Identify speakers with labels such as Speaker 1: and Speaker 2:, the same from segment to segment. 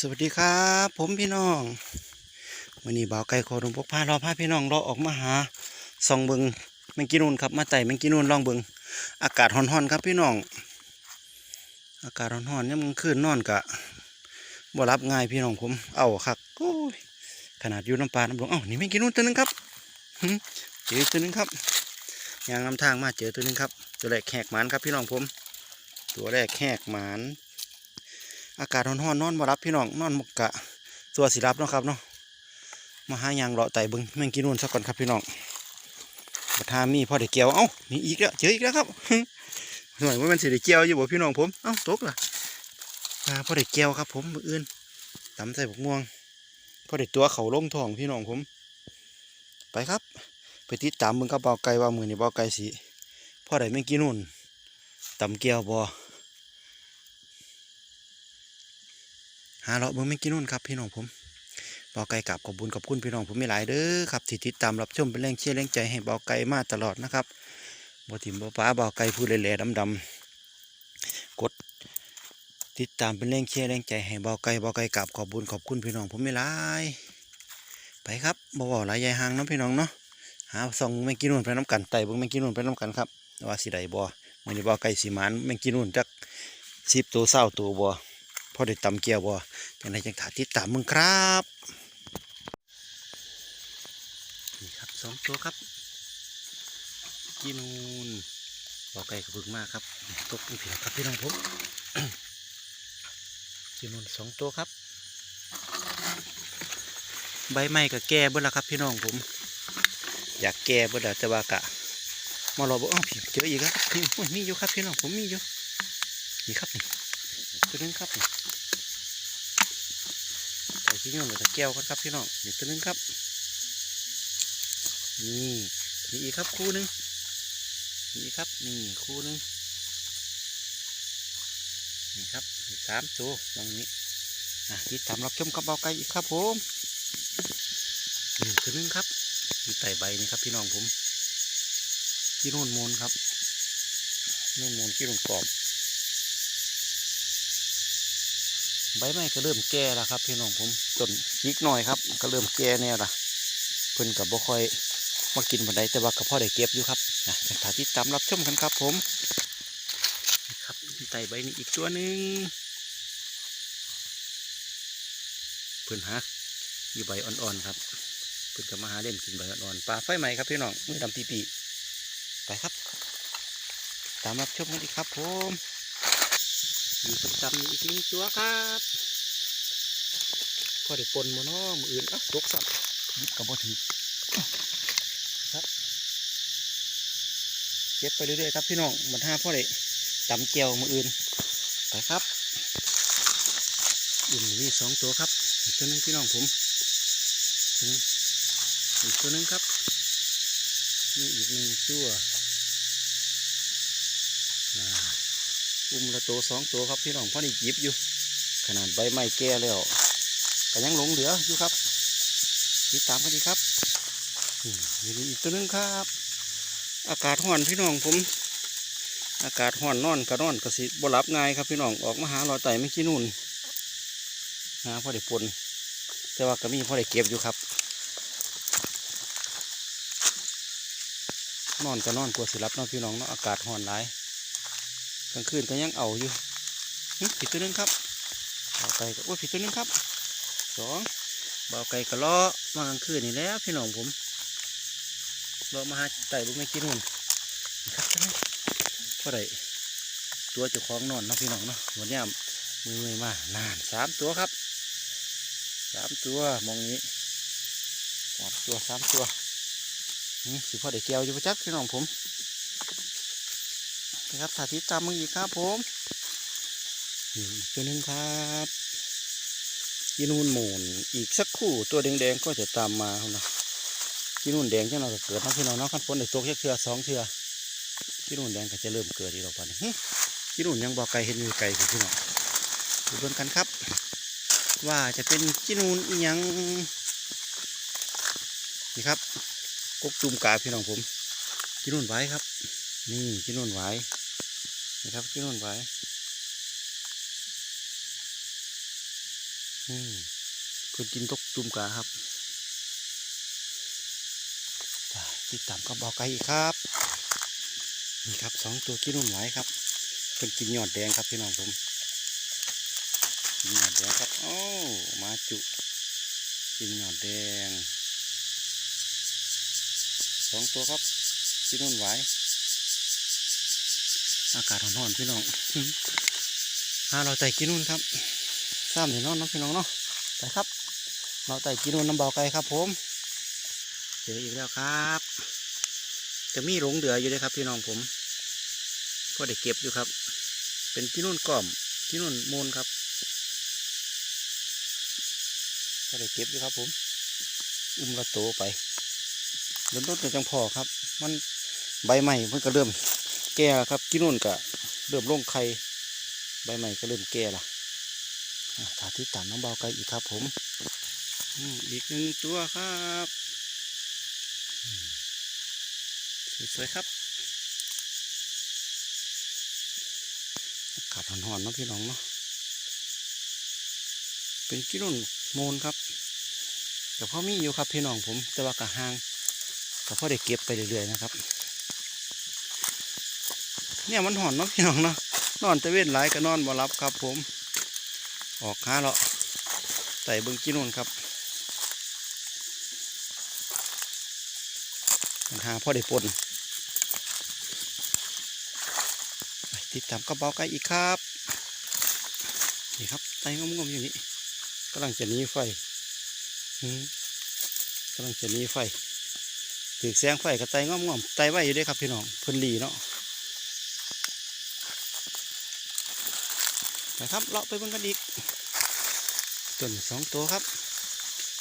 Speaker 1: สวัสดีครับ ผมพี่น้องวันนี้บ่าวไก่โคดมพกพาเราพาพี่น้องเราออกมาหาส่องเบิงแมงกินูนครับมาไต่แมงกินูนลองเบิงอากาศร้อนๆครับพี่น้อง อากาศร้อนๆเนี่ยมันคืนนอนกะบ่รับง่ายพี่น้องผมเอาครับโอ้ยขนาดอยู่น้ำปลาน้ำหลวงเอ้านี่แมงกินูนตัวหนึงครับเจอตัวหนึงครับยางนำทางมาเจอตัวหนึงครับตัวแรกแหกหมานครับพี่น้องผม ตัวแรกแหกหมาน อากาศร้อนๆนอนมารับพี่น้องนอนหมกกะตัวสิรับเนาะครับเนาะมาหายางเลาะไต่เบึงแมงกินนูนสักก่อนครับพี่น้องบัทามีพ่อได้เกียวเอ้านี่อีกแล้วเจออีกแล้วครับหน่อยว่ามันสิได้เกียวอยู่บ่พี่น้องผมเอ้าตกละมาพ่อได้เกียวครับ ผมมืออื่นตำใส่บกม่วงพ่อได้ตัวเขาล่งทองพี่น้องผม ไปครับ ไปติดตามมึงกับเบาไก่ว่ามือนี่เบาไก่สิพอได้แมงกินนูนตำเกียวบ่ หาเลาะเบิ่งแม่กินนู่นครับพี่น้องผมบาไก่กับขอบุญขอบคุณพี่น้องผมไม่หลายเด้อครับที่ติดตามรับชมเป็นแรงเชียร์แรงใจให้บาไก่มาตลอดนะครับบ่ถิ่มบ่ป้าบาไก่พูดแหล่ๆดำๆกดติดตามเป็นแรงเชียร์แรงใจให้บาไก่บาไก่กับขอบุญขอบคุณพี่น้องผมไม่หลายไปครับบ่บ่หลายยายหางเนาะพี่น้องเนาะหาส่องแม่งกินนู่นไปน้ำกันไต่เบิ่งแม่งกินนู่นไปน้ำกันครับว่าสิไดบ่มื้อนี้เบาไก่สิหมานแม่งกินนู่นจัก10ตัว20ตัวบ่ พอได้ตำเกียวบ่จังไดจังถาติดตามมึงครับนี่ครับสองตัวครับกินูนบ่ไก่กับบึกมากครับตกเป็นเผียครับพี่น้องผมกินูนสองตัวครับ ใบไม้ก็แก่เบิดแล้วครับพี่น้องผม อยากแก่เบิดแล้วแต่ว่ากะมารอบ่อ้าวพี่เจออีกแล้วครับพี่โอ้ยมีอยู่ครับพี่น้องผมมีอยู่นี่ครับนี่ ตัวนึงครับใส่ชิ้นยนต์หรือตะแก้วกันครับพี่น้องนี่ตัวนึงครับ นี่นี่อีกครับคู่หนึงนี่ครับนี่คู่หนึงนี่ครับนี่สามตัวตรงนี้อะที่ตามรับชมกับเบาไก่อีกครับผมนี่ตัวนึงครับที่ไต่ใบนี่ครับพี่น้องผมที่นู่นมูลครับนู่นมูลที่นู่นกรอบ ใบไม้ก็เริ่มแก่แล้วครับ พี่น้องผมต้นจิกหน่อยครับ ก็เริ่มแก่แน่ละเพิ่นกับบ่ค่อยมากินบันไดแต่ว่ากับพ่อได้เก็บอยู่ครับนะจังถาที่ตามรับชมกันครับ ผมนะครับไต่ใบนี้อีกตัวหนึ่งเพิ่นฮักอยู่ใบอ่อนๆครับเพิ่นก็มาหาเล่นกินใบอ่อนๆปลาไฟใหม่ครับพี่น้องมือดำปีปีๆไปครับ ตามรับชมกันดีครับผม อยู่ประจำนี่อีกหนึ่งตัวครับพอได้ปนมาเนาะมืออื่นอะตกสับยิบกับบ่ถือครับเก็บไปเรื่อยๆครับพี่น้องมันห้าพ่อได้ตำเจียวมืออื่นไปครับอุ่นนี่สองตัวครับอีกตัวหนึงพี่น้องผมตัวหนึงอีกตัวหนึงครับนี่อีกหนึ่งตัวน่า อุ้มละตัวสองตัวครับพี่น้องพ่อนี่จิบอยู่ ขนาดใบไม้แก่แล้วก็ยังหลงเหลืออยู่ครับ ติดตามกันดีครับอืมมีอีกตัวนึงครับ อากาศร้อนพี่น้องผม อากาศร้อนนอนกระนอนกระสิบหลับง่ายครับพี่น้องออกมาหาลอยไต่ไม่กี่นู่นหาพ่อได้ปนแต่ว่าก็มีพ่อได้เก็บอยู่ครับ นอนก็นอนกลัวสิหลับเนาะพี่น้องเนาะอากาศร้อนหลาย กลางคืนก็ยังเอาอยู่ผิดตัวหนึงครับเบาไก่ก็โอ้ผิดตัวหนึงครับสองเบาไก่ก็ลาะมากลางคืนนี่แล้วพี่น้องผมเลาะมาหาไต่บุไม่กินนู่นนี่ครับตัวนี้อได้ตัวเจ้าของนอนเนาะพี่น้องเนาะวันนี้มือมือมานานสามตัวครับสามตัวมองนี้สามตัวสามตัวหึสิพอได้เกี่ยวอยู่ประจักพี่น้องผม นะครับสาธิตตามมึงอีกครับผมอีกตัวนึงครับกินูนหมูนอีกสักคู่ตัวแดงๆก็จะตามมาครับนะกินูนแดงจังเราก็เกิดนะพี่น้องเนาะขั้นฝนได้ตกแค่เทือสองเทือกินูนแดงก็จะเริ่มเกิดอีกแล้วปะนี่กินูนยังบอกไกลเห็นอยู่ไกลพี่น้องดูเบิ่งกันครับ ว่าจะเป็นกินูนอีหยังนี่ครับกกจุ่มกาพี่น้องผมกินูนไว้ครับ นี่กินนวนไหวนะครับกินนวนไหวอืมคนกินตกตุ่มกาครับติดตามกับเบาไก่อีกครับนี่ครับสองตัวกินนุ่มหลายครับเพิ่นกินยอดแดงครับพี่น้องผมกินยอดแดงครับโอ้มาจุกินยอดแดงสองตัวครับกินนุ่มหว อากาศร้อนๆพี่น้องหาเราไต่กินนุ่นครับซ้ำเดี๋ยวนอนเนาะพี่น้องเนาะไปครับ เราไต่กินนุ่นน้ำเบาไก่ครับ ผมเจออีกแล้วครับ จะมีหลงเหลืออยู่เลยครับ พี่น้องผมก็ได้เก็บอยู่ครับ เป็นกินนุ่นกล่อมกินนุ่นมูลครับก็ได้เก็บอยู่ครับ ผม อุ้มละโตไปเริ่มต้นจังพอครับ มันใบใหม่มันก็เริ่ม แก่แล้วครับกินนุ่นก็เริ่มลงไข่ใบใหม่ก็เริ่มแก่ละอะถาที่ตามน้องเบาไก่อีกครับผมอืมอีกหนึ่งตัวครับอืมสวยๆครับอากาศร้อนๆเนาะพี่น้องเนาะเป็นกิโลนโมนครับแต่พ่อมีอยู่ครับพี่น้องผม แต่ว่ากะห่างแต่พ่อได้เก็บไปเรื่อยๆนะครับ เนี่ยมันหอนเนาะพี่น้องเนาะนอนตะเวนหลายก็นอนบ่รับครับ ผม ออกหาเลาะไต่เบิ้งกิโลนครับมันหาพ่อได้ปนติดตามกระเป๋าไก่อีกครับนี่ครับไตงอมๆอยู่นี่กำลังจะหนีไฟกำลังจะหนีไฟถือแสงไฟกับไตงอมๆไตไว้อยู่ด้วยครับพี่น้องเพิ่นหลีเนาะ ไปครับเลาะไปเบิ่งกันอีกต้นสองตัวครับ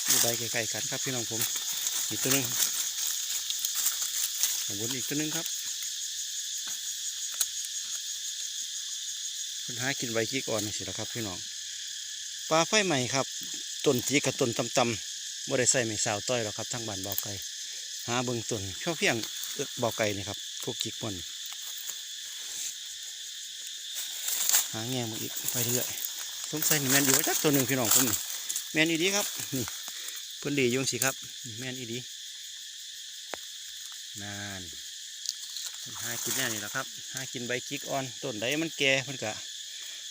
Speaker 1: อยู่ใบใกล้ๆกันครับพี่น้องผมอีกตัวหนึ่งข้างบนอีกตัวหนึ่งครับปัญหากินใบกี้ก่อนนี่สิละครับพี่น้องปลาไฟใหม่ครับต้นจีกับต้นตำตำๆบ่ได้ใส่ไม่สาวต้อยหรอกครับทั้งบ้านบ่อไก่หาเบิ่งต้นเพียงเพียงบ่อไก่นี่ครับพวกกิกมัน หาแง่มาอีกไปเรื่อยสงสัยนี่แมนอยู่ว่าจักตัวหนึ่งพี่น้องผมนี่แมนอีดีครับนี่เพิ่นดียุงสิครับแมนอีดีนานหากินแน่นี่แหละครับหากินใบกิกอ่อนต้นใดมันแก่เพิ่นกะ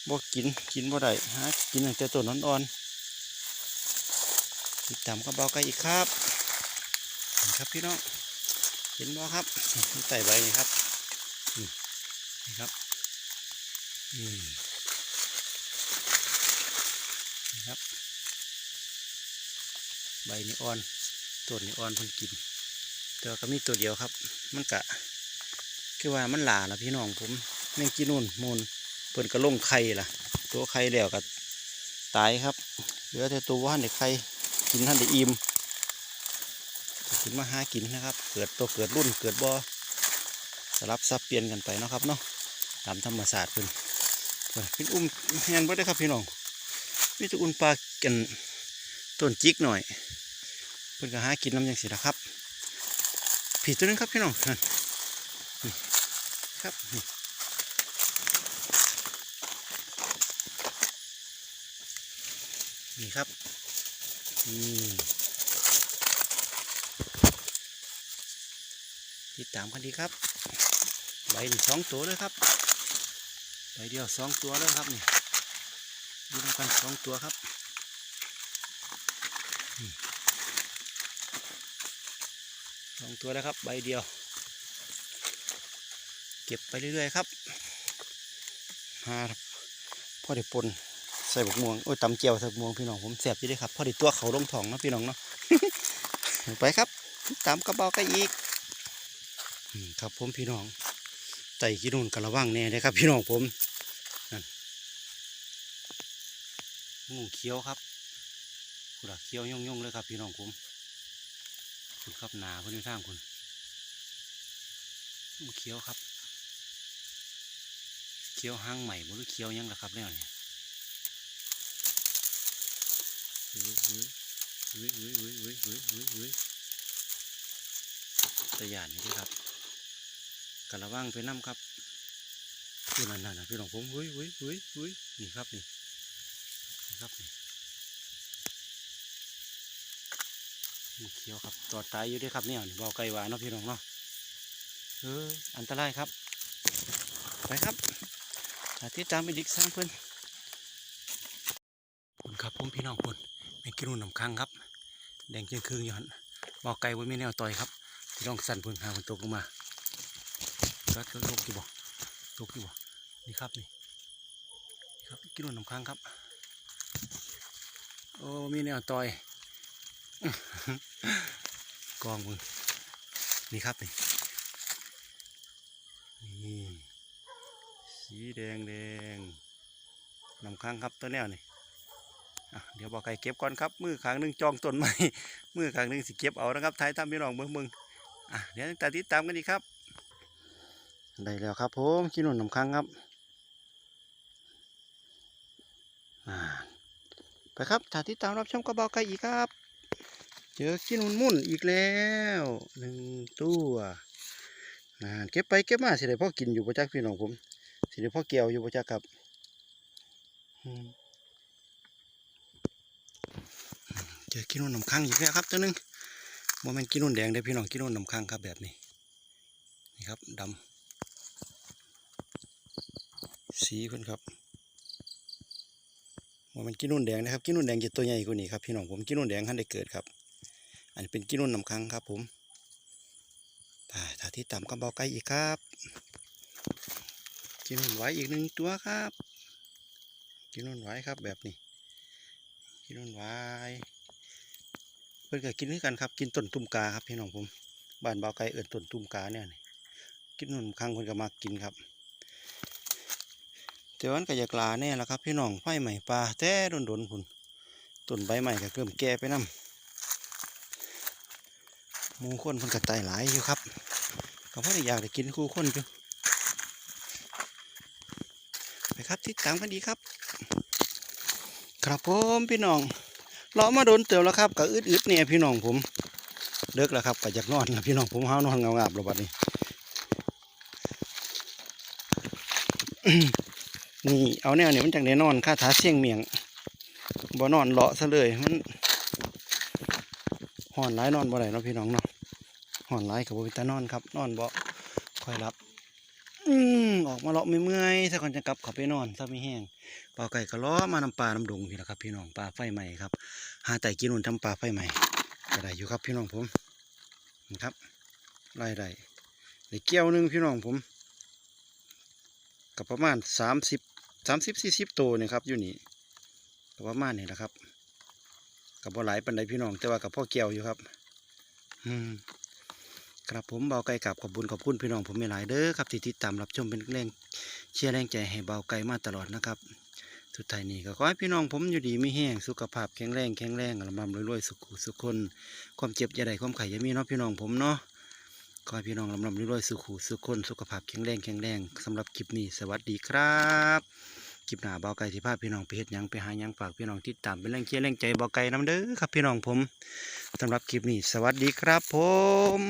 Speaker 1: บ่กินกินบ่ได้หากินตั้งแต่ต้นอ่อนๆติดตามกับเบาไก่อีกครับครับพี่น้องเห็นบ่ครับไต่ใบนี่ครับนี่ครับ ครับ ใบนี่อ่อนต้นนี่อ่อนพิ่นกินแต่ว่าก็มีตัวเดียวครับ มันกะคือว่ามันหลาละพี่น้องผมแมงกินนู่นมูลเพิ่นก็ลงไข่ล่ะ ตัวไข่แล้วก็ตายครับ เหลือแต่ตัวว่านเด็กไข่กินท่านได้อิ่มก็กินมาหากินนะครับ เกิดตัวเกิดรุ่นเกิดบ่อสลับซับเปลี่ยนกันไปเนาะครับเนาะตามธรรมศาสตร์เพิ่น เป็นอุ้มแฮนบ่ได้ครับพี่น้องมีแตัวอุ่นปลากันต้นจิกหน่อยเพิ่นก็หากินน้ำยังสิละครับ ผีตัวหนึงครับพี่น้องนั่นนี่ครับนี่ครับนี่ติดตามกันดีครับใบนี่สองตัวเลยครับ ใบเดียวสองตัวเลยครับนี่ดูกันสองตัวครับสองตัวแล้วครับ ใบเดียว เก็บไปเรื่อยๆครับหาพ่อได้ปนใส่บกม่วงโอ้ยตำเจียวใส่บกม่วงพี่น้องผมแสบอยู่ด้ครับพ่อดีตัวเขาลงท้องนะพี่น้องเนาะไปครับตามกระเป๋ากันอีกครับผมพี่น้องไต่กินนู่นกระวังแน่เลยครับ พี่น้องผมนั่น งูเขียวครับคุณล่ะเขียวย่องย่องเลยครับ พี่น้องผมคุณครับหนาเพื่อนทางคุณงูเขียวครับ เขียวห้างใหม่บ่หรือเขียวยังล่ะครับเนี่ยนี่อุ้ยอุ้ยอุ้ยอุ้ยอุ้ยอุ้ยอุ้ยอุ้ยตะยานนี่ด้อครับกระวังไปน้ำครับคือมันนั่นนะพี่น้องผมอุ้ยอุ้ยอุ้ยอุ้ยนี่ครับนี่ ครับนี่เขียวครับตัวตายอยู่ด้วยครับเนี่ยเบาไกลหวานเนาะพี่น้องเนาะเอออันตรายครับ ไปครับอาทิตย์ตามไปดิกสร้างเพื่อนคุณครับผมพี่น้องคุณไม่กินนุ่นน้ำค้างครับ แดงเจียงคืงยู่หันเบาไกลไว้ไม่แนวต่อยครับพี่น้องสั่นเพิ่งหาคนตกลงมาก็ตกอยู่บ่ตกอยู่บ่นี่ครับนี่ครับกินนุ่นน้ำค้างครับ อ้มีแนวต่อยกองมึงนี่ครับนี่นี่สีแดงแดงนำค้างครับตัวแนวนี่เดี๋ยวบอกไก่เก็บก่อนครับ มือขางหนึ่งจองต้นไม้มือขางหนึ่งสิเก็บเอานะครับท้ายตาพี่น้องเบิ่งมึงอะเดี๋ยวตาติดตามกันดีครับ ได้แล้วครับผมกินหนุนนำค้างครับอ่า ไปครับถ้าติดตามรับชมกระบอกไก่อีกครับ เจอขี้นุ่นมุ่นอีกแล้วหนึ่งตัวเก็บไปเก็บมาสิได้พ่อกินอยู่ประจักพี่น้องผมสิได้พ่อเกี่ยวอยู่ประจักครับเจอขี้นุ่นน้ำค้างอีกแล้วครับตัวหนึงโมเมนขี้นุ่นแดงได้พี่น้องขี้นุ่นน้ำค้างครับแบบนี้นี่ครับดำสีเพิ่นครับ ว่ามันกินนุ่นแดงนะครับกินนุ่นแดงจะตัวใหญ่กว่านี้ครับพี่น้องผมกินนุ่นแดงท่านได้เกิดครับ อันนี้เป็นกินนุ่นนำครั้งครับ ผมถ้าถ้าที่ต่ำก็เบาไกลอีกครับ กินนุ่นไว้อีกหนึ่งตัวครับ กินนุ่นไว้ครับแบบนี้ กินนุ่นไว้เพื่อนก็กินด้วยกันครับ กินต้นตุ้มกาครับพี่น้องผมบ้านเบาไกลเอิญต้นตุ้มกาเนี่ยนี่กินนุ่นครั้งเพื่อนก็มากินครับ แต่วันก็อยากลาแน่ละครับ พี่น้องไฟใหม่ปลาแต่โดนๆพุ่นต้นใบใหม่ก็เริ่มแก่ไปนำหมูคนเพิ่นก็ตายหลายอยู่ครับก็เพราะอยากได้กินคู่คนอยู่ไปครับติดตามกันดีครับ ครับผมพี่น้องเรามาโดนเตียวแล้วครับก็อึดๆเนี่ยพี่น้องผมเลิกแล้วครับก็อยากนอนแล้วพี่น้องผมห้าวนอนเงาๆแล้วบัดนี้ นี่เอาแนวนี้มันจังได้นอนค่าถาเสียงเมียงบ่นอนเลาะซะเลยมันห่อนร้ายนอนบ่ได้เนาะพี่น้องเนาะห่อนร้ายกับบ่เป็นตานอนครับ นอนบ่ค่อยรับอืมออกมาเลาะไม่เมื่อยซะก่อนจะกลับข้าไปนอนซะไม่แห้งปลาไก่ก็ล้อมาน้ำปลาน้ำดงพี่ละครับ พี่น้องปลาไฟใหม่ครับหาไต่กินนุ่นทำปลาไฟใหม่ก็ได้อยู่ครับพี่น้องผมนะครับไล่ได้ได้เกี่ยวหนึงพี่น้องผมกับประมาณสามสิบ สามสิบสี่สิบตัวเนี่ยครับอยู่นี่กับประมาณนี่แหละครับกับบ่หลายปันใดพี่น้อง แต่ว่ากับพ่อเกี่ยวอยู่ครับ อืมครับผมเบาไก่กับขอบบุญขอบคุณพี่น้องผมไม่หลายเด้อครับที่ติดตามรับชมเป็นแรงเชียร์แรงใจให้เบาไก่มาตลอดนะครับสุดท้ายนี้ก็ขอให้พี่น้องผมอยู่ดีไม่แห้งสุขภาพแข็งแรงแข็งแรงลำบำรวยๆสุขสุขคน ความเจ็บอย่าได้ความไข่อย่ามีเนาะพี่น้องผมเนาะ ก็ให้พี่น้องลำลำรวยๆสุขุสุขคนสุขภาพแข็งแรงแข็งแรงสำหรับคลิปนี้สวัสดีครับคลิปหน้าเบาไก่ที่ภาพพี่น้องไปเห็ดยังไปหายังฝากพี่น้องที่ตามเป็นแรงเชียร์แรงใจเบาไก่น้ำเด้อครับพี่น้องผมสำหรับคลิปนี้สวัสดีครับผม